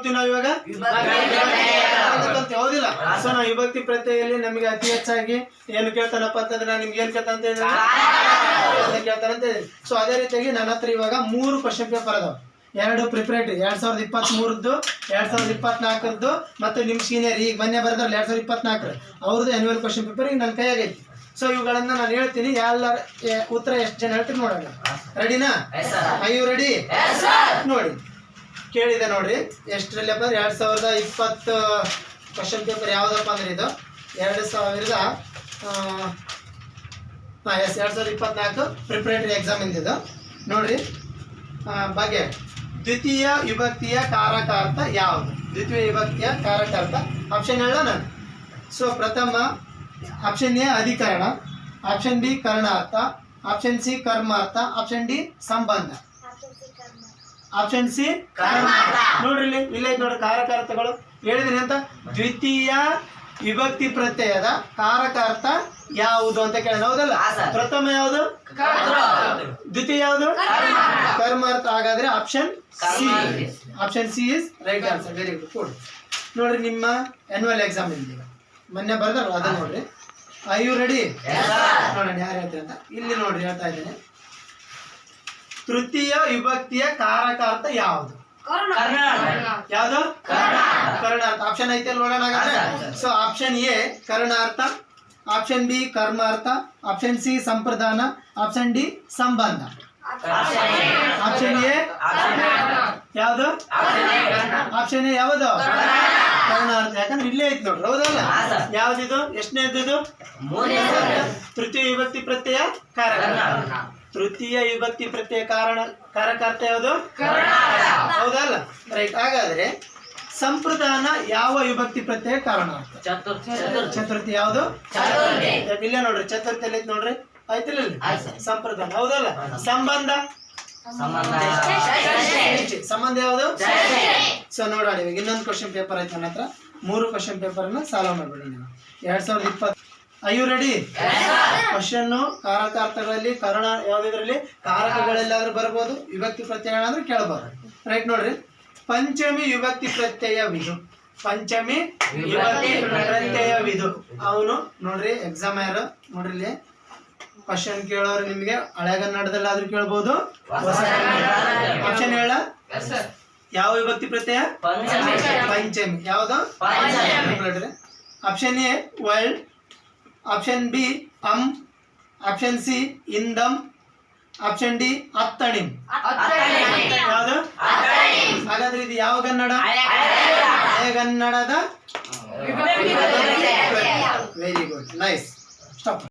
ಹೋಗ್ತೀವಿ ನಾವು ಇವಾಗ? ಯಾವುದಿಲ್ಲ ಸೊ ನಾವು ವಿಭಕ್ತಿ ಪ್ರತ್ಯಯಲ್ಲಿ ನಮಗೆ ಅತಿ ಹೆಚ್ಚಾಗಿ ಏನು ಕೇಳ್ತಾನಪ್ಪ ಅಂತಂದ್ರೆ ನಾನು ನಿಮ್ಗೆ ಏನ್ ಕೇಳ್ತಾ ಅಂತ ಹೇಳಿದ್ರೆ? ಕೇಳ್ತಾನಂತ ಸೊ ಅದೇ ರೀತಿಯಾಗಿ ನನ್ನ ಹತ್ರ ಇವಾಗ ಮೂರು ಕ್ವಶನ್ ಪೇಪರ್ ಅದಾವ. ಎರಡು ಪ್ರಿಪರೇಟರಿ ಎರಡ್ ಸಾವಿರದ ಇಪ್ಪತ್ತ್ ಮೂರದ್ದು ಎರಡ್ ಸಾವಿರದ ಇಪ್ಪತ್ನಾಲ್ಕರದ್ದು ಮತ್ತು ನಿಮ್ಮ ಸೀನಿಯರ್ ಈಗ ಮೊನ್ನೆ ಬರೆದ್ರಲ್ಲ ಎರಡ್ ಸಾವಿರದ ಇಪ್ಪತ್ನಾಲ್ಕರ. ಅವ್ರದ್ದು ಆನ್ಯುವಲ್ ಕ್ವಶನ್ ಪೇಪರ್ ಈಗ ನನ್ನ ಕೈಯಾಗೈತಿ. ಸೊ ಇವುಗಳನ್ನ ನಾನು ಹೇಳ್ತೀನಿ. ಎಲ್ಲರ ಎ- ಉತ್ತರ ಎಷ್ಟು ಜನ ಹೇಳ್ತೀನಿ ನೋಡೋಣ. ರೆಡಿನಾ ಐ ಯು ರೆಡಿ ನೋಡಿ. ಕೇಳಿದೆ ನೋಡ್ರಿ. ಎಷ್ಟರಲ್ಲಿ ಅಂದ್ರೆ ಎರಡು ಸಾವಿರದ ಇಪ್ಪತ್ತು ಕ್ವಶನ್ ಪೇಪರ್ ಯಾವುದಪ್ಪ ಅಂದ್ರೆ ಇದು? ಎರಡು ಸಾವಿರದ ಎಸ್ ಎರಡು ಸಾವಿರದ ಇಪ್ಪತ್ನಾಲ್ಕು ಪ್ರಿಪರೇಟರಿ ಎಕ್ಸಾಮ್ ಇಂದಿದು ನೋಡ್ರಿ. ಬಗೆ ದ್ವಿತೀಯ ವಿಭಕ್ತಿಯ ಕಾರಕಾರ್ಥ ಯಾವುದು? ದ್ವಿತೀಯ ವಿಭಕ್ತಿಯ ಕಾರಕಾರ್ಥ. ಆಪ್ಷನ್ ಹೇಳ ನಾನು. ಸೊ ಪ್ರಥಮ ಆಪ್ಷನ್ ಎ ಅಧಿಕರಣ. ಆಪ್ಷನ್ ಬಿ ಕರ್ಣಾರ್ಥ. ಆಪ್ಷನ್ ಸಿ ಕರ್ಮಾರ್ಥ. ಆಪ್ಷನ್ ಡಿ ಸಂಬಂಧ. ಆಪ್ಷನ್ ಸಿ ನೋಡ್ರಿ ಇಲ್ಲಿ ಇಲ್ಲೇ ನೋಡಿ ನೋಡ್ರಿ ಕಾರಕಾರ್ಥಗಳು ಹೇಳಿದ್ರಿ ಅಂತ ದ್ವಿತೀಯ ವಿಭಕ್ತಿ ಪ್ರತ್ಯಯದ ಕಾರಕಾರ್ಥ ಯಾವುದು ಅಂತ ಕೇಳ ಹೌದಲ್ಲ? ಪ್ರಥಮ ಯಾವುದು? ದ್ವಿತೀಯ ಯಾವುದು? ಕರ್ಮಾರ್ಥ. ಹಾಗಾದ್ರೆ option C option C is right answer very good good ನೋಡ್ರಿ ನಿಮ್ಮ ಆನ್ಯುವಲ್ ಎಕ್ಸಾಮ್ ಇದೀಗ ಮೊನ್ನೆ ಬರ್ದಲ್ಲ ಅದನ್ನ ನೋಡ್ರಿ. ಐ ಯು ರೆಡಿ ನೋಡೋಣ ಯಾರು ಹೇಳ್ತೀರಾ ಅಂತ. ಇಲ್ಲಿ ನೋಡ್ರಿ ಹೇಳ್ತಾ ಇದ್ದೀನಿ. ತೃತೀಯ ವಿಭಕ್ತಿಯ ಕಾರಕಾರ್ಥ ಯಾವುದು? ಯಾವುದು? ಕರ್ಣಾರ್ಥ. ಆಪ್ಷನ್ ಐತೆ ನೋಡೋಣ ಸೊ ಆಪ್ಷನ್ ಎ ಕರ್ಣಾರ್ಥ. ಆಪ್ಷನ್ ಬಿ ಕರ್ಮಾರ್ಥ. ಆಪ್ಷನ್ ಸಿ ಸಂಪ್ರದಾನ. ಆಪ್ಷನ್ ಡಿ ಸಂಬಂಧ. ಆಪ್ಷನ್ ಎ ಯಾವುದು? ಆಪ್ಷನ್ ಎ ಯಾವುದು? ಕರ್ಣಾರ್ಥ. ಯಾಕಂದ್ರೆ ಇಲ್ಲೇ ಐತಿ ನೋಡ್ರಿ ಹೌದಲ್ಲ. ಯಾವ್ದಿದು? ಎಷ್ಟನೇ ಇದು ತೃತೀಯ ವಿಭಕ್ತಿ ಪ್ರತ್ಯಯ ಕಾರಕ ತೃತೀಯ ವಿಭಕ್ತಿ ಪ್ರತ್ಯಯ ಕಾರಣ ಕಾರಕರ್ತ ಯಾವುದು? ಹೌದಲ್ಲ? ರೈಟ್ ಹಾಗಾದ್ರೆ ಸಂಪ್ರದಾನ ಯಾವ ವಿಭಕ್ತಿ ಪ್ರತ್ಯಯ ಕಾರಣ ಚತುರ್ಥಿ. ಯಾವುದು? ಇಲ್ಲ ನೋಡ್ರಿ ಚತುರ್ಥಿ ಎಲ್ಲಿ ಐತಿ ನೋಡ್ರಿ? ಆಯ್ತಿಲ್ಲ. ಸಂಪ್ರದಾನ ಹೌದಲ್ಲ? ಸಂಬಂಧ? ಸಂಬಂಧ. ಯಾವುದು? ಸೊ ನೋಡೋಣ ಇವಾಗ ಇನ್ನೊಂದು ಕ್ವಶನ್ ಪೇಪರ್ ಆಯ್ತು ನನ್ನ ಹತ್ರ. ಮೂರು ಕ್ವಶನ್ ಪೇಪರ್ನ ಸಾಲ್ವ್ ಮಾಡ್ಬಿಡಿ ನೀವು ಎರಡ್ ಸಾವಿರದ ಇಪ್ಪತ್ತು ಐಯು ರೆಡಿ ಕ್ವಶನ್ ಕಾರಕಾರ್ಥಗಳಲ್ಲಿ ಕರ್ಣ ಯಾವ್ದಿದ್ರಲ್ಲಿ ಕಾರಕಗಳೆಲ್ಲಾದ್ರೂ ಬರ್ಬೋದು ವಿಭಕ್ತಿ ಪ್ರತ್ಯಯ ಅಂದ್ರೆ ಕೇಳಬಹುದು ರೈಟ್ ನೋಡ್ರಿ. ಪಂಚಮಿ ವಿಭಕ್ತಿ ಪ್ರತ್ಯಯವಿದು ಪಂಚಮಿ ವಿಭಕ್ತಿ ಪ್ರತ್ಯಯವಿದು ಅವನು ನೋಡ್ರಿ ಎಕ್ಸಾಮ್ ಯಾರು? ನೋಡ್ರಿ ಇಲ್ಲಿ. ಕ್ವಶನ್ ಕೇಳೋರು ನಿಮಗೆ ಹಳೆಗನ್ನಡದಲ್ಲಾದ್ರೂ ಕೇಳ್ಬೋದು. ಆಪ್ಷನ್ ಹೇಳ. ಯಾವ ವಿಭಕ್ತಿ ಪ್ರತ್ಯಯ? ಪಂಚಮಿ. ಯಾವುದು? ಆಪ್ಷನ್ ಎ ವರ್ಲ್ಡ್ ಆಪ್ಷನ್ ಬಿ ಅಮ್ ಆಪ್ಷನ್ ಸಿ ಇಂದಮ್ ಆಪ್ಷನ್ ಡಿ ಅತ್ತಣಿಂ ಯಾವುದು? ಹಾಗಾದ್ರೆ ಇದು ಯಾವ ಕನ್ನಡ? ಕನ್ನಡದ ವೆರಿ ಗುಡ್ ನೈಸ್ ಸ್ಟಾಪ್